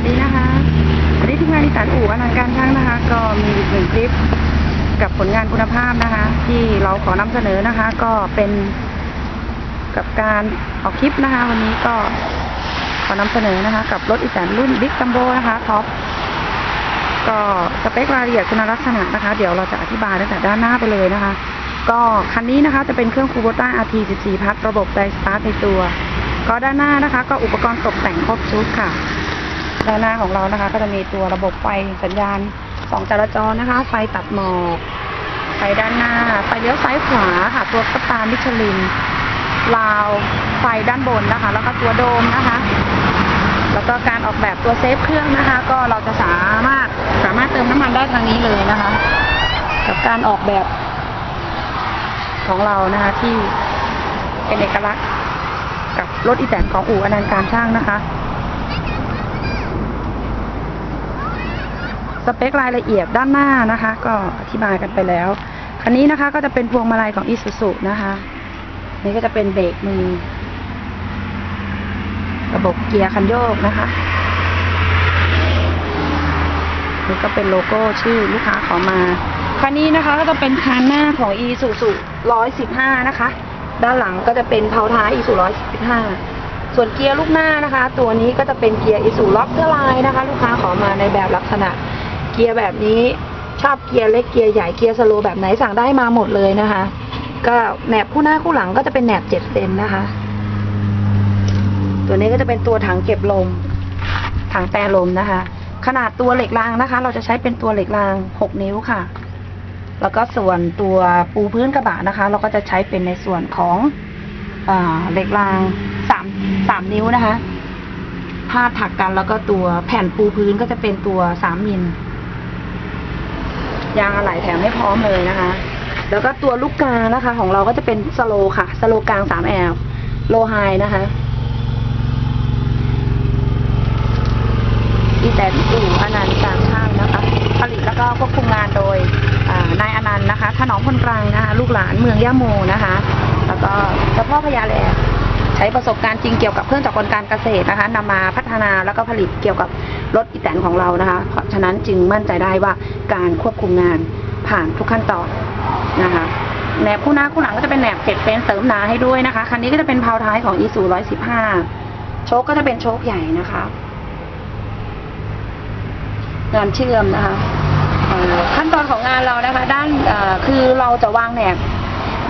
สดีนะคะวันนี้ทีมงานอีสานอู่อนันต์การช่างนะคะ ก็มีอีกหนึ่งคลิปกับผลงานคุณภาพนะคะ ที่เราขอนำเสนอนะคะ ก็เป็นกับการออกคลิปนะคะ วันนี้ก็ขอนำเสนอนะคะ กับรถอีสานรุ่นบิ๊กจัมโบนะคะท็อปก็สเปครายละเอียดคุณลักษณะนะคะ เดี๋ยวเราจะอธิบายตั้งแต่ด้านหน้าไปเลยนะคะ ก็คันนี้นะคะจะเป็นเครื่องคูโบต้า RT 14พัทระบบไดสตาร์ทในตัว ก็ด้านหน้านะคะ ก็อุปกรณ์ตกแต่งครบชุดค่ะ ด้านหน้าของเรานะคะ ก็จะมีตัวระบบไฟสัญญาณสองจราจรนะคะ ไฟตัดหมอกไฟด้านหน้า ไฟเลี้ยวซ้ายขวาค่ะ ตัวสตามิชลินราวไฟด้านบนนะคะ แล้วก็ตัวโดมนะคะ แล้วก็การออกแบบตัวเซฟเครื่องนะคะ ก็เราจะสามารถสามารถเติมน้ำมันได้ทางนี้เลยนะคะ กับการออกแบบของเรานะคะที่เป็นเอกลักษณ์กับรถอีแตนของอู่อนันต์การช่างนะคะ สเปครายละเอียดด้านหน้านะคะ ก็อธิบายกันไปแล้ว คันนี้นะคะก็จะเป็นพวงมาลัยของอิสุสุนะคะ นี่ก็จะเป็นเบรกมือ ระบบเกียร์คันโยกนะคะนี่ก็เป็นโลโก้ชื่อลูกค้าขอมา คันนี้นะคะก็จะเป็นคันหน้าของ e สุสุ115นะคะ ด้านหลังก็จะเป็นเพาท้าย e สุ115ส่วนเกียร์ลูกหน้านะคะ ตัวนี้ก็จะเป็นเกียร์อีสุล็อกเกอร์ไลน์นะคะ ลูกค้าขอมาในแบบลักษณะ เกียร์แบบนี้ชอบเกียร์เล็กเกียร์ใหญ่เกียร์สโลว์แบบไหนสั่งได้มาหมดเลยนะคะ ก็แหนบคู่หน้าคู่หลังก็จะเป็นแหนบเจ็ดเซนนะคะ ตัวนี้ก็จะเป็นตัวถังเก็บลม ถังแต่ลมนะคะ ขนาดตัวเหล็กรางนะคะ เราจะใช้เป็นตัวเหล็กราง6นิ้วค่ะ แล้วก็ส่วนตัวปูพื้นกระบะนะคะ เราก็จะใช้เป็นในส่วนของอเหล็กรางสามสามนิ้วนะคะพาถักกันแล้วก็ตัวแผ่นปูพื้นก็จะเป็นตัวสามมิล ยางอะไหล่แถมให้พร้อมเลยนะคะ แล้วก็ตัวลูกกานะคะ ของเราก็จะเป็นสโลค่ะ สโลกลางสามแอลโลไฮนะคะอีแตนอู่อนันต์การช่างนะคะ ผลิตแล้วก็ควบคุมงานโดยนายอนันต์นะคะถนอมพลกลางนะคะลูกหลานเมืองย่าโมนะคะ แล้วก็เจ้าพ่อพญาแลใช้ประสบการณ์จริงเกี่ยวกับเครื่องจักรกลการเกษตรนะคะนำมาพัฒนาแล้วก็ผลิตเกี่ยวกับ รถอีแตนของเรานะคะ เพราะฉะนั้นจึงมั่นใจได้ว่าการควบคุมงานผ่านทุกขั้นตอนนะคะแหนบคู่หน้าคู่หลังก็จะเป็นแหนบเจ็ดเซนเสริมหนาให้ด้วยนะคะ คันนี้ก็จะเป็นเพาท้ายของ e 2 115โชคก็จะเป็นโชคใหญ่นะคะ งานเชื่อมนะคะขั้นตอนของงานเรานะคะ ด้านคือเราจะวางแหนบ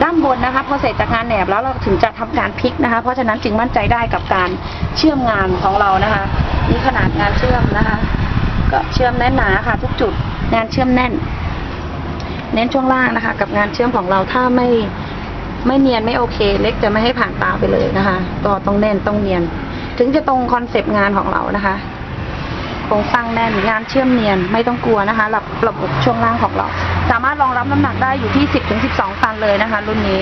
ด้านบนนะคะพอเสร็จจากงานแหนบแล้วเราถึงจะทำการพลิกนะคะ เพราะฉะนั้นจึงมั่นใจได้กับการเชื่อมงานของเรานะคะ นี่ขนาดงานเชื่อมนะคะ ก็เชื่อมแน่นหนาค่ะ ทุกจุดงานเชื่อมแน่น เน้นช่วงล่างนะคะ กับงานเชื่อมของเราถ้าไม่ไม่เนียนไม่โอเค เล็กจะไม่ให้ผ่านตาไปเลยนะคะก็ต้องแน่นต้องเนียน ถึงจะตรงคอนเซปต์งานของเรานะคะโครงสร้างแน่นงานเชื่อมเนียนไม่ต้องกลัวนะคะระระบบช่วงล่างของเรา สามารถรองรับน้ำหนักได้อยู่ที่ 10ถึง12 ตันเลยนะคะ รุ่นนี้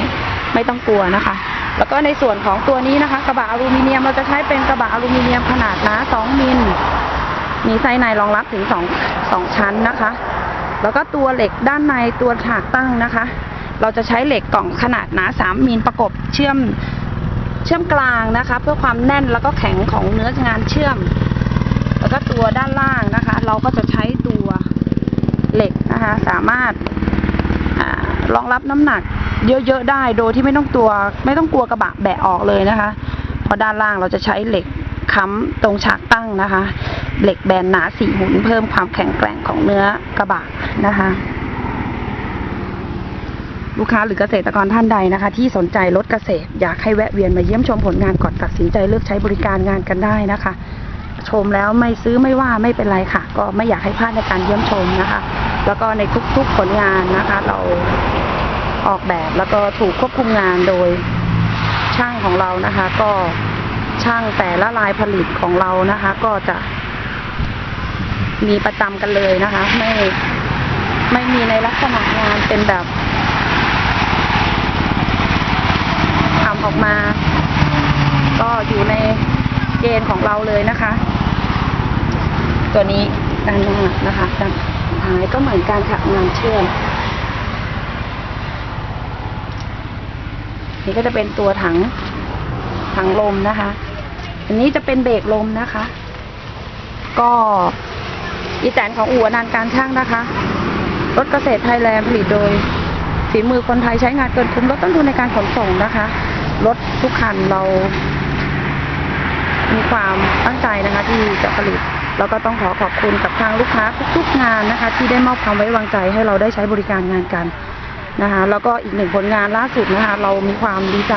ไม่ต้องกลัวนะคะ แล้วก็ในส่วนของตัวนี้นะคะ กระบะอลูมิเนียมเราจะใช้เป็นกระบะอลูมิเนียมขนาดหนา2มิลมีไซส์ในรองรับถึง2 2ชั้นนะคะ แล้วก็ตัวเหล็กด้านในตัวฉากตั้งนะคะ เราจะใช้เหล็กกล่องขนาดหนา3มิลประกบเชื่อมเชื่อมกลางนะคะ เพื่อความแน่นแล้วก็แข็งของเนื้องานเชื่อม แล้วก็ตัวด้านล่างนะคะ เราก็จะใช้ตัวเหล็กนะคะ สามารถอรองรับน้ำหนัก เยอะๆได้โดยที่ไม่ต้องตัว ไม่ต้องกลัวกระบะแบะออกเลยนะคะ เพราะด้านล่างเราจะใช้เหล็กค้ำตรงฉากตั้งนะคะ เหล็กแบนหนาสี่หุ่นเพิ่มความแข็งแกร่งของเนื้อกระบะนะคะลูกค้าหรือเกษตรกรท่านใดนะคะ ที่สนใจรถเกษตร อยากให้แวะเวียนมาเยี่ยมชมผลงานก่อนตัดสินใจเลือกใช้บริการงานกันได้นะคะ ชมแล้วไม่ซื้อไม่ว่าไม่เป็นไรค่ะ ก็ไม่อยากให้พลาดในการเยี่ยมชมนะคะ แล้วก็ในทุกๆผลงานนะคะ เรา ออกแบบแล้วก็ถูกควบคุมงานโดยช่างของเรานะคะ ก็ช่างแต่ละลายผลิตของเรานะคะ ก็จะ มีประจำกันเลยนะคะ ไม่ไม่มีในลักษณะงานเป็นแบบทำออกมา ก็อยู่ในเกณฑ์ของเราเลยนะคะ ตัวนี้ด้านหน้านะคะด้านท้ายก็เหมือนการค่ะงานเชื่อม นี่ก็จะเป็นตัวถังถังลมนะคะ อันนี้จะเป็นเบรกลมนะคะ ก็อีแตนของอู่นันการช่างนะคะ รถเกษตรไทยแลนด์ผลิตโดยฝีมือคนไทยใช้งานเกินคุ้มลดต้นทุนในการขนส่งนะคะ รถทุกคันเรา มีความตั้งใจนะคะ ที่จะผลิตแล้วก็ต้องขอขอบคุณกับทางลูกค้าทุกๆงานนะคะ ที่ได้มอบความไว้วางใจให้เราได้ใช้บริการงานกัน นะคะ แล้วก็อีกหนึ่งผลงานล่าสุดนะคะ เรามีความดีใจ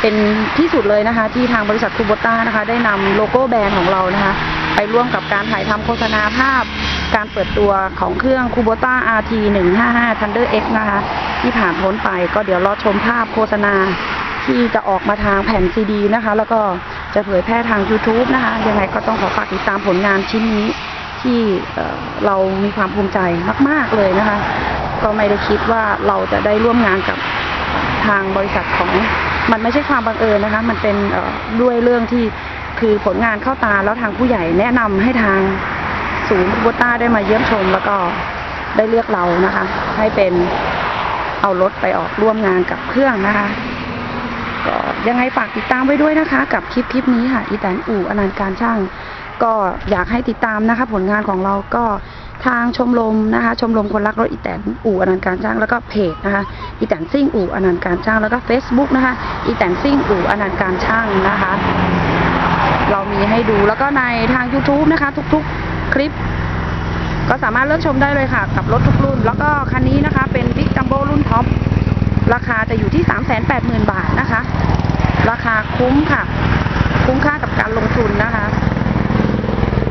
เป็นที่สุดเลยนะคะ ที่ทางบริษัทคูโบต้านะคะ ได้นำโลโก้แบรนด์ของเรานะคะ ไปร่วมกับการถ่ายทำโฆษณาภาพ การเปิดตัวของเครื่องคูโบต้า RT 155 Thunder X นะคะ ที่ผ่านพ้นไปก็เดี๋ยวรอชมภาพโฆษณาที่จะออกมาทางแผ่นซีดีนะคะ แล้วก็จะเผยแพร่ทาง YouTube นะคะ ยังไงก็ต้องขอฝากติดตามผลงานชิ้นนี้ที่เเรามีความภูมิใจมาก ๆ เลยนะคะ ก็ไม่ได้คิดว่าเราจะได้ร่วมงานกับทางบริษัทของมันไม่ใช่ความบังเอิญนะคะ มันเป็นด้วยเรื่องที่คือผลงานเข้าตาแล้วทางผู้ใหญ่แนะนำให้ทางศูนย์คูโบต้าได้มาเยี่ยมชม แล้วก็ได้เลือกเรานะคะ ให้เป็นเอารถไปออกร่วมงานกับเครื่องนะคะก็ยังไงฝากติดตามไว้ด้วยนะคะ กับคลิปคลิปนี้ค่ะอีแตนอู่อนันต์การช่าง ก็อยากให้ติดตามนะคะ ผลงานของเราก็ ทางชมรมนะคะ ชมรมคนรักรถอีแตนอู่อนันต์การช่างแล้วก็เพจนะคะอีแตนซิ่งอู่อนันต์การช่างแล้วก็ Facebook นะคะอีแตนซิ่งอู่อนันต์การช่างนะคะ เรามีให้ดูแล้วก็ในทาง YouTube นะคะ ทุกๆคลิป ก็สามารถเลือกชมได้เลยค่ะ กับรถทุกรุ่น แล้วก็คันนี้นะคะเป็นบิ๊กจัมโบ้รุ่นท็อปราคาจะอยู่ที่ 380,000 บาทนะคะ ราคาคุ้มค่ะ คุ้มค่ากับการลงทุนนะคะ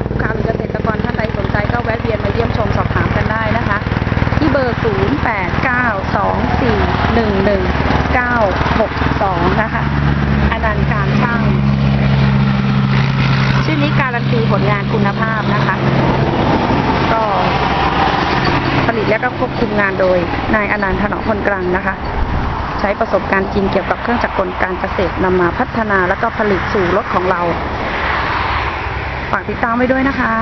ลูกค้าหรือเกษตรกรท่านใดสนใจก็แวะเวียนมาเยี่ยมชมสอบถามกันได้นะคะ ที่เบอร์ 0892411962 นะคะอนันต์การช่าง ชื่อนี้การันตีผลงานคุณภาพนะคะ ก็ผลิตและก็ควบคุม งานโดยนายอนันต์ถนอมพลกลางนะคะ ใช้ประสบการณ์จริงเกี่ยวกับเครื่องจักรกลการเกษตรนำมาพัฒนาแล้วก็ผลิตสู่รถของเราฝากติดตามไว้ด้วยนะคะ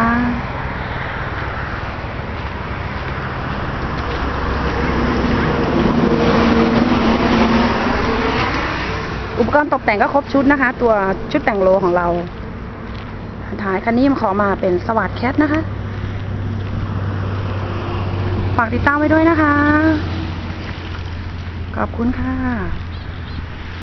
อุปกรณ์ตกแต่งก็ครบชุดนะคะ ตัวชุดแต่งโลของเรา ท้ายคันนี้ขอมาเป็นสวัสดแคทนะคะ ฝากติดตามไว้ด้วยนะคะ ขอบคุณค่ะ